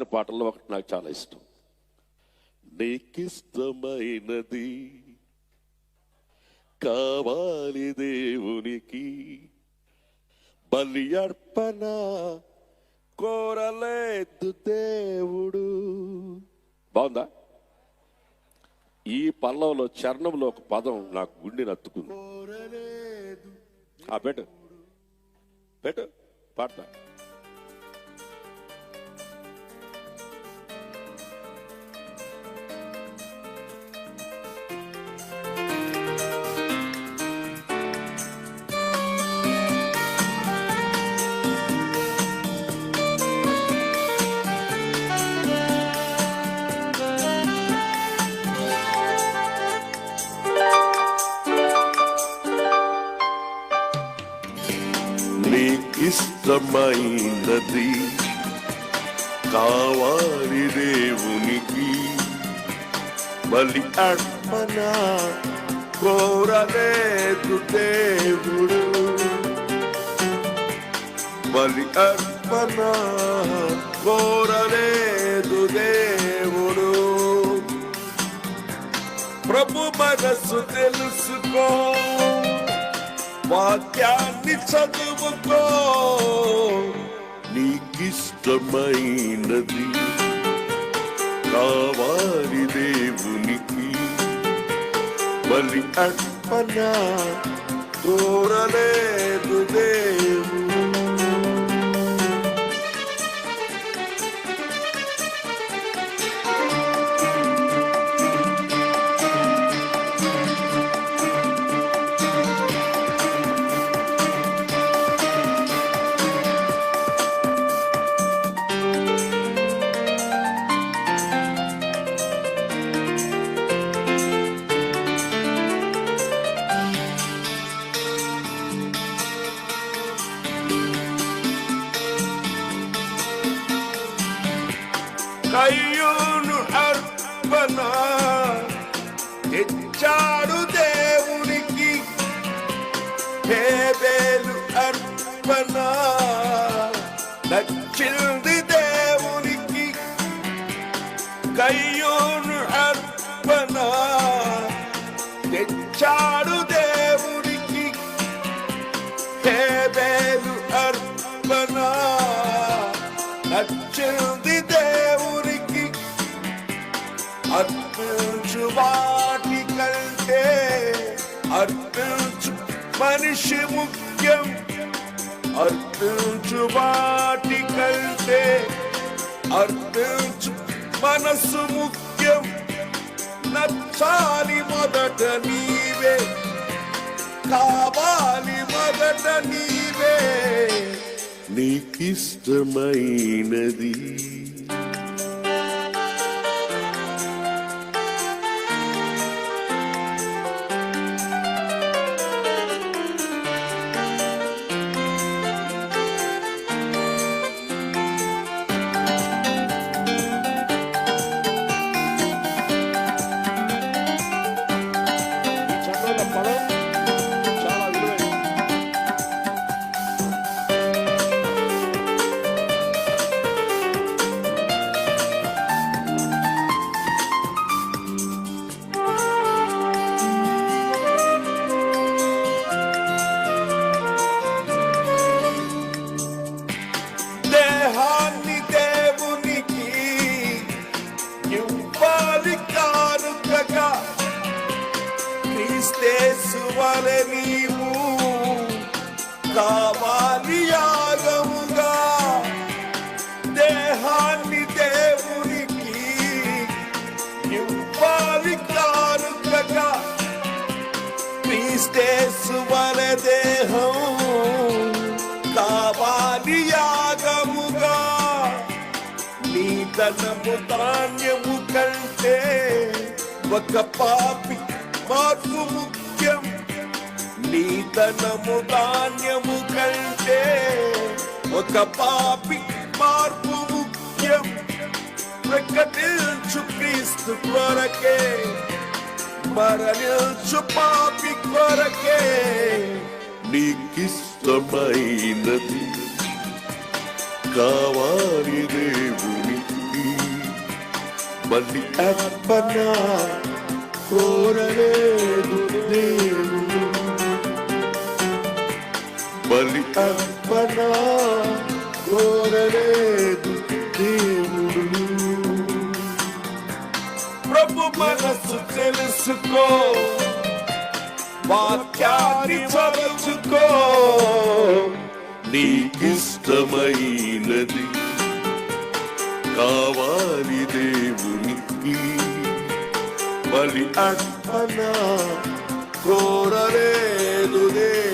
రాసిన పాటల్లో ఒకటి నాకు చాలా ఇష్టం. నీకిష్టమైనది కావాలి దేవునికి. బలి అర్పణ కోరలేదు దేవుడు. బాగుందా? ఈ పల్లవులో చరణంలో ఒక పదం నాకు గుండెని అత్తుకుంది ఆ పెట్టు. పెట్టు. పాడతా. నీకిష్టమైనది కావాలి దేవునికి బలి అర్పణ కోరలేదు దేవుడు. బలి అర్పణ కోరలేదు దేవుడు. ప్రభు మనసు తెలుసుకో. వాక్యాన్ని చదువుకో. నీకిష్టమైనది కావాలి దేవునికి. మరి అర్పణ కోరలేదు దేవు కయ్యూను అర్పణ. తెచ్చాడు దేవునికి హేబేలు అర్పణ. నచ్చింది దేవునికి కయ్యూను అర్పణ. తెచ్చాడు దేవునికి అర్పించు వాటి కంటే అర్పించు మనిషి ముఖ్యం. అర్పించు వాటి కంటే అర్పించు మనసు ముఖ్యం. నచ్చాలి మొదట నీవే. కావాలి మొదట నీవే. నీకిష్టమైనది క్రీస్తేసు వలె నీవు కావాలి యాగముగా. దేహాన్ని దేవునికి ఇవ్వాలి కానుకగా. క్రీస్తేసు వలె దేహం కావాలి యాగముగా. నీ ధనము ధాన్యము కంటే ఒక పాపి మార్పు ముఖ్యం. నీతనము ధాన్యము కంటే ఒక పాపి మార్పు ముఖ్యం. ప్రకటించు క్రీస్తు కొరకే మరణించు పాపి కొరకే. నీకిష్టమైనది కావాలి దేవునికి. మళ్ళీ అర్పణ కోరలేదు దేవుడు బలి అర్పణ కోరలేదు దేవుడు. ప్రభు మనసు తెలుసుకో వాక్యాన్ని చదువుకో. నీకిష్టమైనది కావాలి దేవునికి. బలి అర్పణ కోరలేదు దేవుడు